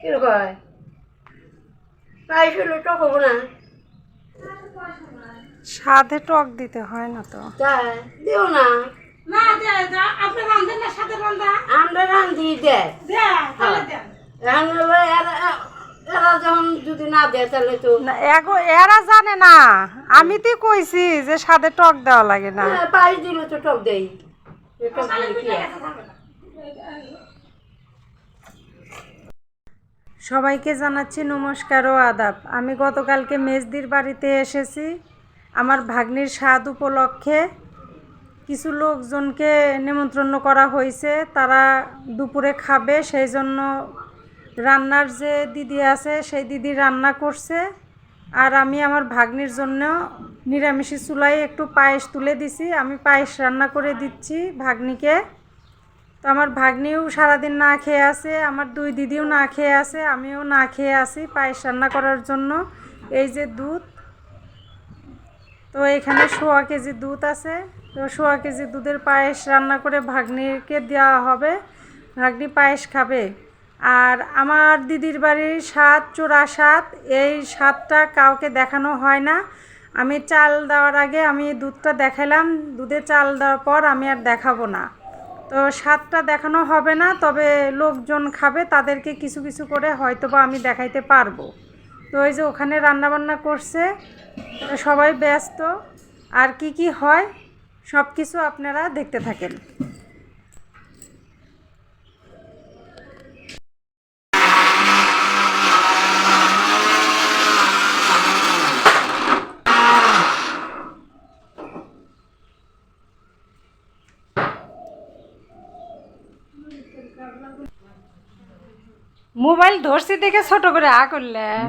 কীরকম হয় প্রায় ষোলো টাকা হব না। সাধে টক দিতে হয় না তো। তাই? দিও না। না দে দে আপনি রান্ধেন না সাথে রান্ধা আমরা রান্ধি দেয় দে তাহলে দেন। এখন হলো এরা না দেয় না জানে না। আমি তো কইছি যে সাধে টক দেওয়া লাগে না। হ্যাঁ, দিলে তো টক দেই। হয়? সবাইকে জানাচ্ছি নমস্কার ও আদাব। আমি গতকালকে মেজদির বাড়িতে এসেছি। আমার ভাগ্নির স্বাদ উপলক্ষে কিছু লোকজনকে নিমন্ত্রণ করা হয়েছে। তারা দুপুরে খাবে, সেই জন্য রান্নার যে দিদি আছে, সেই দিদি রান্না করছে। আর আমি আমার ভাগ্নির জন্য নিরামিষি চুলায় একটু পায়েস তুলে দিছি। আমি পায়েস রান্না করে দিচ্ছি ভাগ্নিকে। তো আমার ভাগ্নিও সারাদিন না খেয়ে আছে, আমার দুই দিদিও না খেয়ে আছে, আমিও না খেয়ে আছি পায়েস রান্না করার জন্য। এই যে দুধ তো এখানে সোয়া কেজি দুধ আছে। তো সোয়া কেজি দুধের পায়েস রান্না করে ভাগ্নিকে দেওয়া হবে। ভাগ্নি পায়েস খাবে। আর আমার দিদির বাড়ির স্বাদ চোরা স্বাদ, এই স্বাদটা কাউকে দেখানো হয় না। আমি চাল দেওয়ার আগে আমি দুধটা দেখালাম। দুধে চাল দেওয়ার পর আমি আর দেখাবো না। তো স্বাদটা দেখানো হবে না, তবে লোকজন খাবে, তাদেরকে কিছু কিছু করে হয়তো বা আমি দেখাইতে পারব। তো ওই যে ওখানে রান্নাবান্না করছে সবাই ব্যস্ত। আর কি কি হয় সব কিছু আপনারা দেখতে থাকেন। মোবাইল ধরছি দেখে ছোট করে আ করলেন।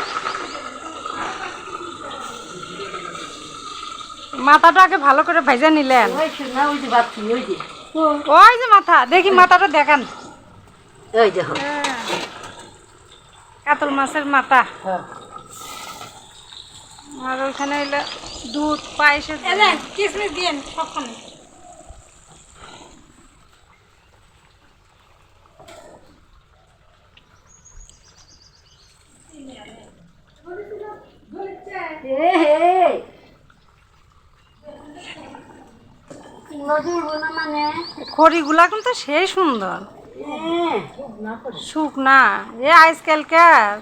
হয়ে মাথাটা আগে ভালো করে ভেজে নিলেন। ওই যে ওই যে মাথা দেখি মাথাটা দেখান। ওই দেখো কাতল মাছের মাথা। হ্যাঁ। আর ওইখানে হইলে দুধ দেন কিসমিস দিয়েন সবখানে। হে হে নজর না মানে খড়িগুলা কিন্তু সেই সুন্দর। হ্যাঁ। সুখ না। এ আজকালকার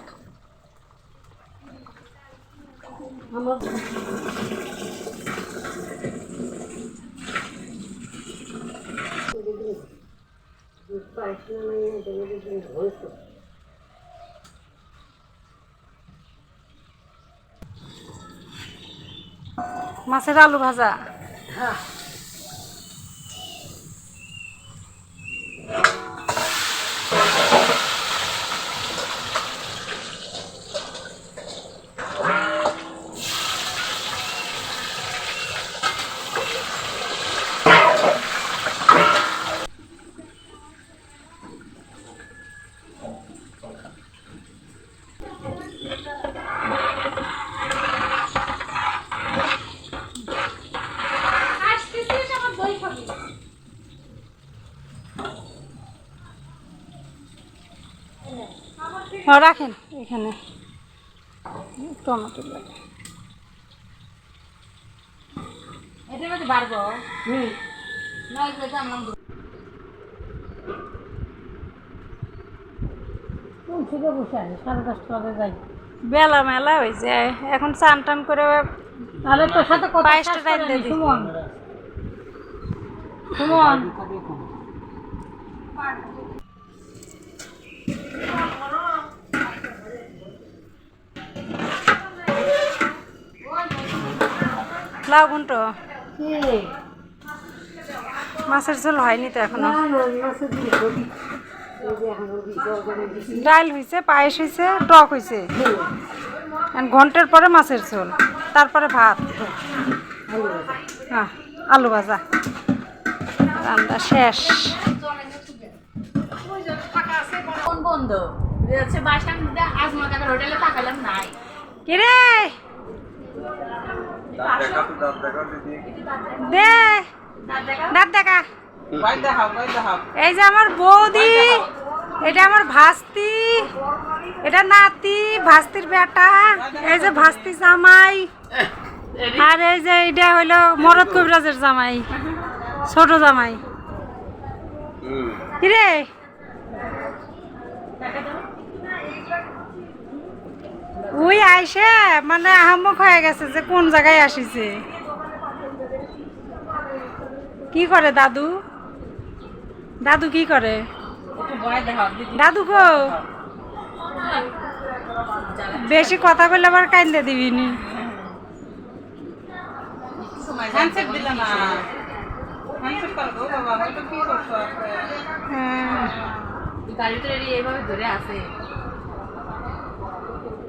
মাছের আলু ভাজা। আসতেছিস আমার দই খাবি হ্যাঁ রাখেন এখানে টমেটো লাগে এটা মধ্যে বাড়বো হুম না ওই যে আমরা কোন থেকে বসে আছে সাড়ে দশটা বাজে যাই। বেলা মেলা হয়ে যায়। এখন চান টান করে তাহলে তোর সাথে কথা পায়েসটা শেষ টাইট করে দিয়ে নি, সুমন। সুমন। লাউ গুন্টো মাছের ঝোল হয়নি তো এখনও। ডাল হয়েছে পায়েস হয়েছে টক হয়েছে আর ঘণ্টার পরে মাছের ঝোল তারপরে ভাত। হ্যাঁ আলু ভাজা। রান্না শেষ। কোন বন্ধু? আজমা কাকার হোটেলে তাকালাম নাই। কিরে? দে দাঁত দেখা। এই যে আমার বৌদি এটা আমার ভাস্তি এটা নাতি ভাস্তির বেটা এই যে ভাস্তি জামাই আর এই যে এটা হইল মরদ কবিরাজের জামাই ছোট জামাই। কিরে ওই আইসে মানে আহম্মক হয়ে গেছে যে কোন জায়গায় আসিছে। কি করে দাদু? দাদু কি করে? দাদু গো বেশি কথা বললে আবার কান্দে দিবি নি। হ্যাঁ। গাড়িতে এইভাবে ধরে আছে একটু ঝল টল দেও বসে থেকে ভিডিও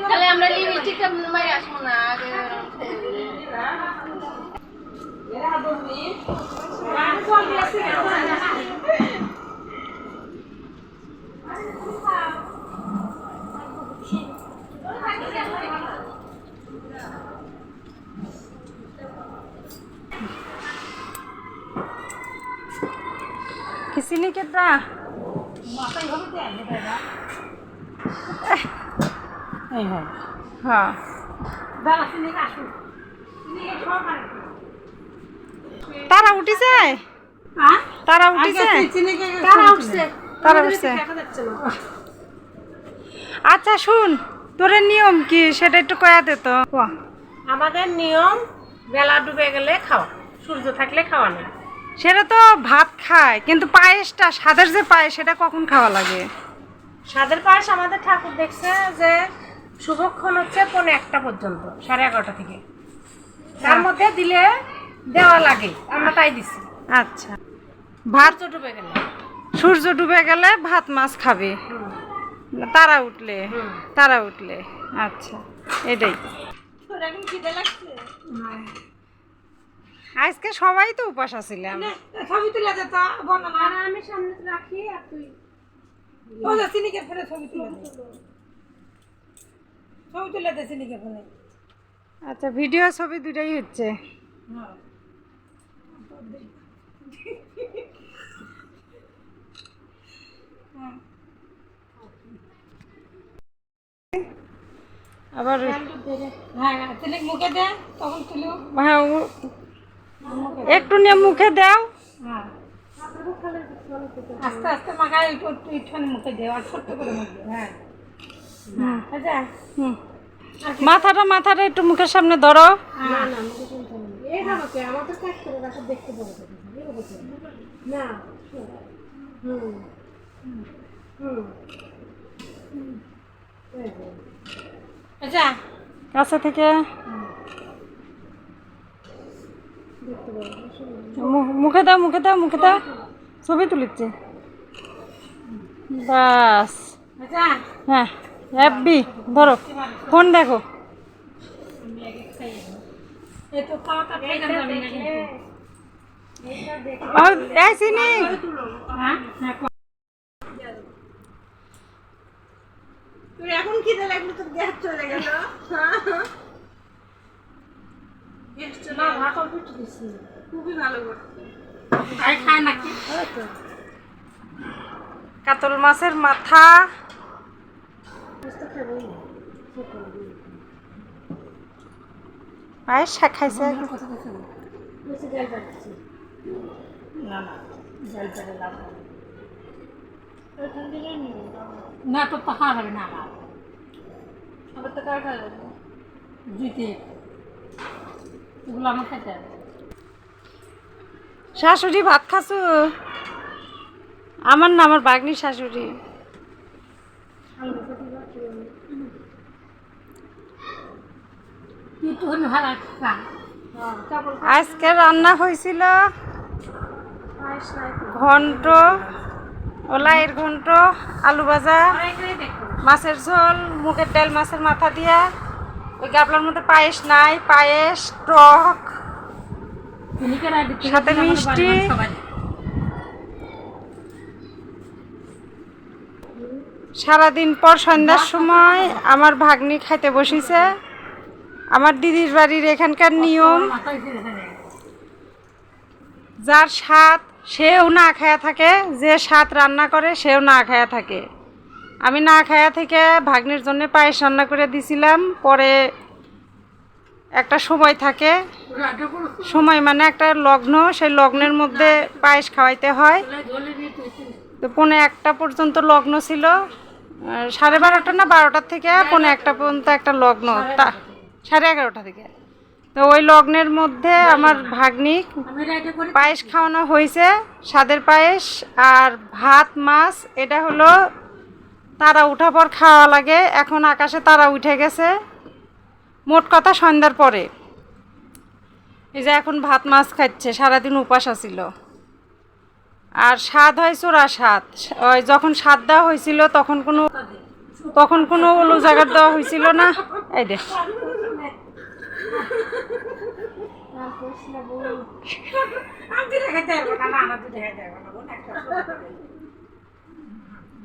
তাহলে আমরা লিপস্টিকটা মাই আসব না আগে খিচিনি কেটা হ্যাঁ। তারা উঠিছে? তারা উঠিছে? তারা উঠছে। তারা উঠছে। আচ্ছা শুন তোর নিয়ম কি? সেটা একটু কয়া দে তো। আমাদের নিয়ম বেলা ডুবে গেলে খাওয়া সূর্য থাকলে খাওয়া নেই। সেটা তো ভাত খায় কিন্তু পায়েসটা সাদের যে পায়েস সেটা কখন খাওয়া লাগে? স্বাদের পায়েস আমাদের ঠাকুর দেখছে যে শুভক্ষণ হচ্ছে পৌনে একটা পর্যন্ত সাড়ে এগারোটা থেকে। তার মধ্যে দিলে দেওয়া লাগে আমরা তাই দিছি। আচ্ছা। ভাত সূর্য ডুবে গেলে। সূর্য ডুবে গেলে ভাত মাছ খাবে। তারা উঠলে তারা উঠলে। আচ্ছা এটাই। আজকে সবাই তো উপাস আছিলাম। ছবি তুলে দে আমি সামনে রাখি আর তুই ছবি তুলে দে। ছবি তুলে দে সিনিকে ফেলে। আচ্ছা ভিডিও ছবি দুটাই হচ্ছে। আবার হ্যাঁ সিনিক মুখে দে তখন তুলো হ্যাঁ একটু নিয়ে মুখে দাও। হ্যাঁ। আস্তে আস্তে মাখায় একটু একটু একটুখানি মুখে দে আর ছোট্ট করে মুখ হ্যাঁ। আচ্ছা হুম। মাথাটা মাথাটা একটু মুখের সামনে ধরো। মুখে আচ্ছা কাছে থেকে। মুখে দাও মুখে দাও মুখে দাও। ছবি তুলিচ্ছে। বাস। আচ্ছা। হ্যাঁ হ্যাপি ধরো ফোন দেখো। হ্যাঁ তুই এখন খিদে লাগল তোর গ্যাস চলে গেল। দিছি খুবই ভালো করছে। খায় নাকি কাতল মাছের মাথা। পায়েস খাইছে না? তো পাহাড় হবে না আবার। তো কার খাওয়া যাবে দিতে এগুলো আমার খেতে হবে। শাশুড়ি ভাত খাসু আমার না, আমার বাগনির শাশুড়ি। আজকে রান্না হয়েছিল ঘন্ট, ওলাইয়ের ঘন্ট, আলু ভাজা, মাছের ঝোল, মুগের ডাল মাছের মাথা দিয়া। ওই গাবলার মধ্যে পায়েস নাই, পায়েস, টক। সাথে মিষ্টি। সারাদিন পর সন্ধ্যার সময় আমার ভাগ্নি খাইতে বসেছে। আমার দিদির বাড়ির এখানকার নিয়ম। যার স্বাদ সেও না খায়া থাকে যে স্বাদ রান্না করে সেও না খায়া থাকে। আমি না খায়া থেকে ভাগ্নির জন্য পায়েস রান্না করে দিছিলাম পরে একটা সময় থাকে। সময় মানে একটা লগ্ন, সেই লগ্নের মধ্যে পায়েস খাওয়াইতে হয়। তো পৌনে একটা পর্যন্ত লগ্ন ছিল। সাড়ে বারোটা না বারোটার থেকে পৌনে একটা পর্যন্ত একটা লগ্ন। তা, সাড়ে এগারোটা থেকে। তো ওই লগ্নের মধ্যে আমার ভাগ্নিক পায়েস খাওয়ানো হয়েছে স্বাদের পায়েস আর ভাত, মাছ। এটা হলো তারা উঠা পর খাওয়া লাগে। এখন আকাশে তারা উঠে গেছে। মোট কথা সন্ধ্যার পরে। এই যে এখন ভাত মাছ খাচ্ছে, সারাদিন উপাস আছিল। আর স্বাদ হয় চোরা স্বাদ। যখন স্বাদ দেওয়া হয়েছিল, তখন কোনো তখন কোনো উলু জায়গার দেওয়া হয়েছিল না। এই দেখ আমি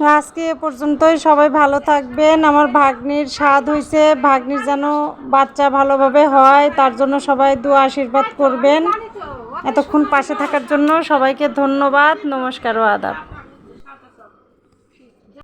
আজকে এ পর্যন্তই। সবাই ভালো থাকবেন। আমার ভাগ্নির স্বাদ হয়েছে ভাগ্নির যেন বাচ্চা ভালোভাবে হয়, তার জন্য সবাই দু আশীর্বাদ করবেন। এতক্ষণ পাশে থাকার জন্য সবাইকে ধন্যবাদ। নমস্কার ও আদাব।